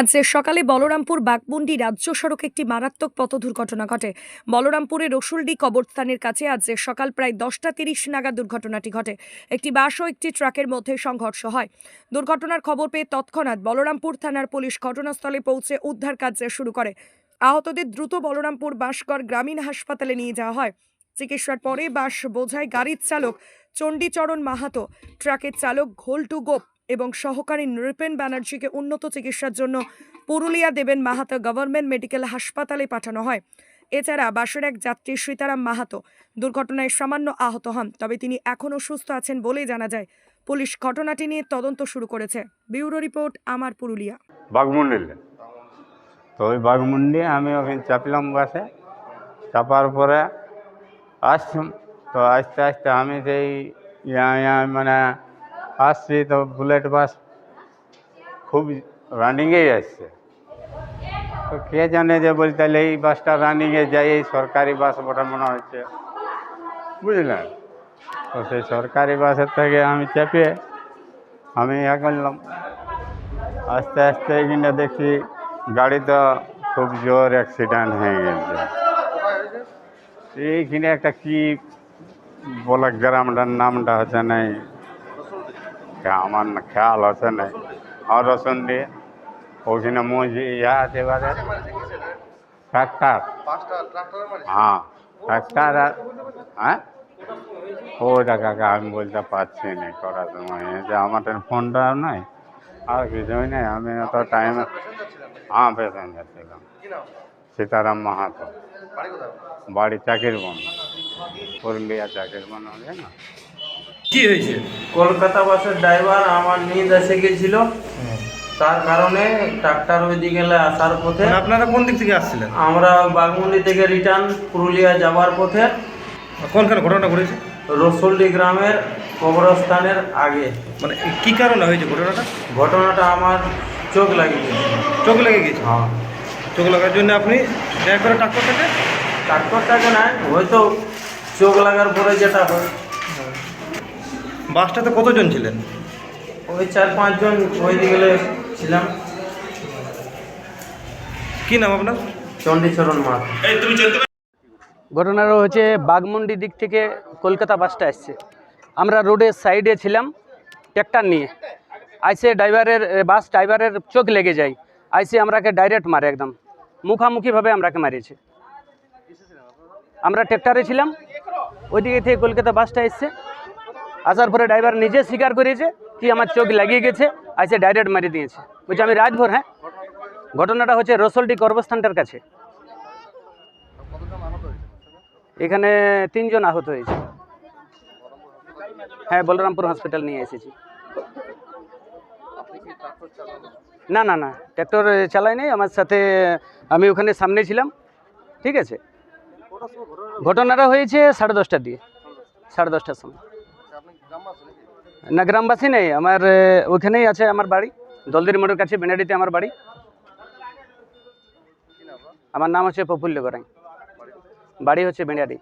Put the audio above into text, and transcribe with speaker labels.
Speaker 1: আজ সকালে বলরামপুর বাগমুন্ডি রাজ্য সড়কে একটি মারাত্মক পথ দুর্ঘটনা ঘটে। বলরামপুরের রসুলডি কবরস্থানের কাছে আজ সকাল প্রায় দশটা তিরিশ নাগাদ দুর্ঘটনাটি ঘটে। একটি বাস ও একটি ট্রাকের মধ্যে সংঘর্ষ হয়। দুর্ঘটনার খবর পেয়ে তৎক্ষণাৎ বলরামপুর থানার পুলিশ ঘটনাস্থলে পৌঁছে উদ্ধার কাজ শুরু করে। আহতদের দ্রুত বলরামপুর বাসগড় গ্রামীণ হাসপাতালে নিয়ে যাওয়া হয়। চিকিৎসার পরে বাস বোঝায় গাড়ির চালক চণ্ডীচরণ মাহাতো। ট্রাকের চালক ঘোলটু গোপ। এবং সহকারী নৃপেন ব্যানার্জিকে উন্নত চিকিৎসার জন্য পুরুলিয়া দেবেন মাহাতো গভর্নমেন্ট মেডিকেল হাসপাতালে পাঠানো হয়। এছাড়া বাসের এক যাত্রী সীতারাম মাহাতো দুর্ঘটনায় সামান্য আহত হন তবে তিনি এখনও সুস্থ আছেন বলেই জানা যায়। পুলিশ ঘটনাটি নিয়ে তদন্ত শুরু করেছে। ব্যুরো রিপোর্ট আমার পুরুলিয়া।
Speaker 2: বাঘমুন্ডিলে তো ওই বাঘমুন্ডি আমি ওখানে চাপলাম বাসে চাপার পরে আসছুম তো আস্তে আস্তে আমি সেই ইয়া ইয়া মানে আসছি তো বুলেট বাস খুব রানিংয়েই আসছে। তো কে জানে যে বলি, তাহলে এই বাসটা রানিংয়ে যাই এই সরকারি বাস ওটা মনে হচ্ছে। বুঝলেন? তো সেই সরকারি বাসের থেকে আমি চেপে আমি ইয়া করলাম। আস্তে আস্তে এখানে দেখি গাড়ি তো খুব জোর অ্যাক্সিডেন্ট হয়ে গেছে। এইখানে একটা কি বলে গ্রামটার নামটা হচ্ছে নাই আমার খেয়াল হচ্ছে নাই। আর রসুন দিয়ে ওখানে মজি ইয়া আছে এবারে ট্রাক্টার। হ্যাঁ ট্রাক্টার হ্যাঁ? ওটা কাকা আমি বলতে পারছি না করার সময়। এই যে আমার তো ফোনটাও নাই। আর কিছুই নেই আমি অত টাইম হ্যাঁ প্যাসেঞ্জার ছিলাম। সীতারাম মাহাতো। বাড়ি চাকির বন পুরুলিয়া চাকির বন হবে না।
Speaker 3: কি হয়েছে?
Speaker 4: কলকাতা বাসের ড্রাইভার আমার নিদ এসে গেছিল। তার কারণে ট্রাক্টার ওই দিকে আসার পথে
Speaker 3: মানে আপনারা কোন দিক থেকে আসছিলেন?
Speaker 4: আমরা বাগমুন্ডি থেকে রিটার্ন পুরুলিয়া যাওয়ার পথে
Speaker 3: কোনখানে ঘটনা ঘটেছে?
Speaker 4: রসুলডি গ্রামের কবরস্থানের আগে।
Speaker 3: মানে কি কারণে হয়েছে ঘটনাটা?
Speaker 4: ঘটনাটা আমার চোখ লাগিয়েছে
Speaker 3: চোখ লেগে গেছে?
Speaker 4: হ্যাঁ।
Speaker 3: চোখ লাগার জন্য আপনি ড্রাইভ করে ট্রাক্টরটাকে
Speaker 4: ট্রাক্টরটাকে না হয়তো চোখ লাগার পরে যেটা হয়।
Speaker 3: বাসটাতে কতজন ছিলেন?
Speaker 4: ওই চার পাঁচজন ওই দিকে ছিলাম।
Speaker 3: কি নাম আপনার?
Speaker 4: চণ্ডীচরণ মাঠ।
Speaker 5: ঘটনাটা হচ্ছে বাগমুন্ডি দিক থেকে কলকাতা বাসটা আসছে। আমরা রোডের সাইডে ছিলাম ট্র্যাক্টর নিয়ে। আইসে ড্রাইভারের বাস ড্রাইভারের চোখ লেগে যায়। আইসে আমরাকে ডাইরেক্ট মারে একদম। মুখামুখিভাবে আমরাকে মারিয়েছে আমরা ট্র্যাক্টরে ছিলাম। ওইদিকে থেকে কলকাতা বাসটা এসছে। আসার পরে ড্রাইভার নিজে স্বীকার করেছে কি আমার চোখ লাগিয়ে গেছে আইসে ডাইরেক্ট মারি দিয়েছে। বলছে, আমি রাজভোর হ্যাঁ? ঘটনাটা হচ্ছে রসলডি কর্মস্থানটার কাছে। এখানে তিনজন আহত হয়েছে। হ্যাঁ বলরামপুর হসপিটাল নিয়ে এসেছি। না না না ট্র্যাক্টর চালাই নাই, আমার সাথে, আমি ওখানে সামনে ছিলাম, ঠিক আছে? ঘটনাটা হয়েছে সাড়ে দশটার দিয়ে সাড়ে দশটার সময়। না, গ্রামবাসী নেই, আমার ওখানেই আছে আমার বাড়ি, দলদির মোড়ের কাছে, বেনাডিতে আমার বাড়ি। আমার নাম হচ্ছে প্রফুল্ল গরাই। বাড়ি হচ্ছে বেনাডি।